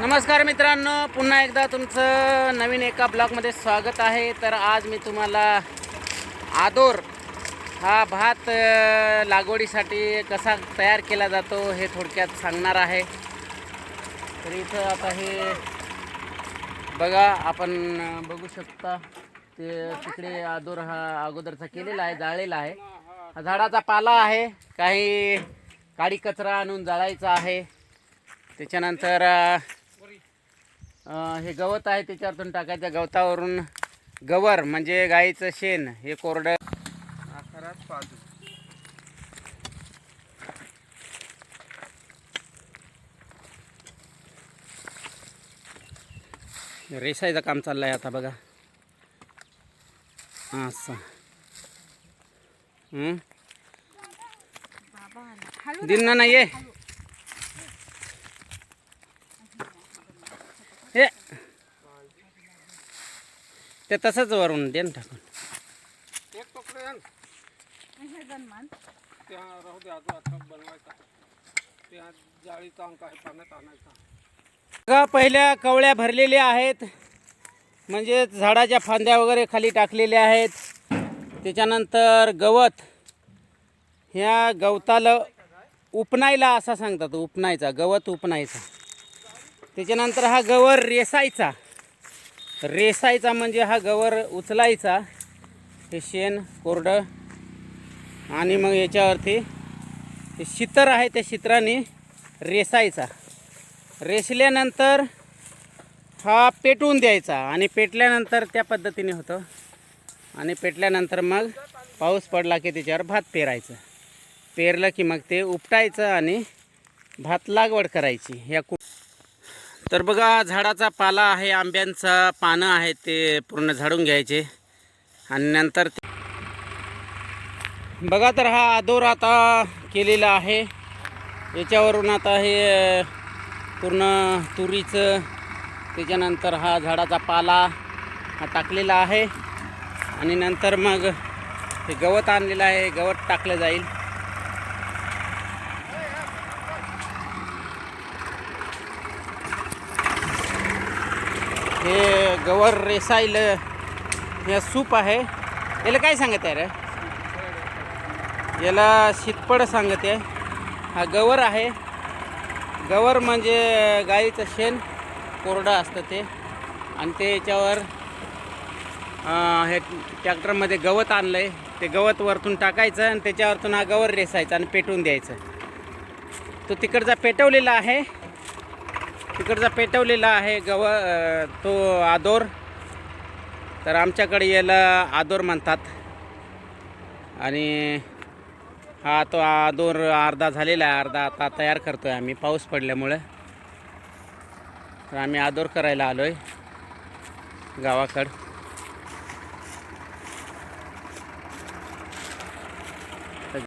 नमस्कार मित्रांनो पुन्हा एकदा तुमचं नवीन एका ब्लॉगमध्ये स्वागत आहे. तर आज मी तुम्हाला आदोर हा भात लागवडीसाठी कसा तयार केला जातो हे थोडक्यात सांगणार आहे. तर इथं आता हे बघा आपण बघू शकता ते तिकडे आदोर हा अगोदरचा केलेला आहे जाळलेला आहे. हा झाडाचा पाला आहे काही काडी कचरा आणून जाळायचा आहे. त्याच्यानंतर हे गवत आहे त्याच्यावरतून टाकायचं गवतावरून. गवर म्हणजे गाईचं शेण हे कोरडं. आकारात पाजू. रेसायचं काम चाललं आहे आता बघा. असं. हं? दिन ना ये हे ते तसंच वरून दे ना टाकून. एक तुकडे आण. त्या राहू दे अजून आता बनवायचा. त्या जाळीचा अंक आहे पाण्यात आणायचा. का पहिल्या कवळ्या भरलेल्या आहेत? म्हणजे झाडाच्या फांद्या वगैरे खाली टाकलेल्या आहेत. त्याच्यानंतर गवत. ह्या गवताला उपनायला असा सांगतात उपनायचा गवत उपनायचा. त्याच्यानंतर हा गवर रेसायचा. रेसायचा म्हणजे हा गवर उचलायचा. हे शेण कोरडं. आणि मग याच्यावरती हे शितर आहे त्या शित्राने रेसायचा. रेसल्यानंतर हा पेटवून द्यायचा आणि पेटल्यानंतर त्या पद्धतीने होतं. आणि पेटल्यानंतर मग पाऊस पडला की त्याच्यावर भात पेरायचं. पेरलं की मग ते उपटायचं आणि भात लागवड करायची. या तर बघा झाडाचा पाला आहे आंब्यांचा पानं आहे ते पूर्ण झाडून घ्यायचे. आणि नंतर बघा तर हा आदोर आता केलेला आहे. याच्यावरून आता हे पूर्ण तुरीचं त्याच्यानंतर हा झाडाचा पाला हा टाकलेला आहे. आणि नंतर मग हे गवत आणलेलं आहे गवत टाकलं जाईल. हे गवर रेसाईल हे सूप आहे. याला काय सांगत आहे रे? याला शितपड सांगत आहे. हा गवर आहे. गवर म्हणजे गाईचं शेण कोरडं असतं ते. आणि ते याच्यावर हे ट्रॅक्टरमध्ये गवत आणलं आहे ते गवत वरतून टाकायचं आणि त्याच्यावरतून हा गवर रेसायचा आणि पेटवून द्यायचं. तो तिकडचा पेटवलेला आहे. तिकडचा पेटवलेला आहे गव तो आदोर. तर आमच्याकडे याला आदोर म्हणतात. आणि हा तो आदोर अर्धा झालेला आहे अर्धा आता तयार करतो आहे आम्ही पाऊस पडल्यामुळं. तर आम्ही आदोर करायला आलो आहे गावाकडं.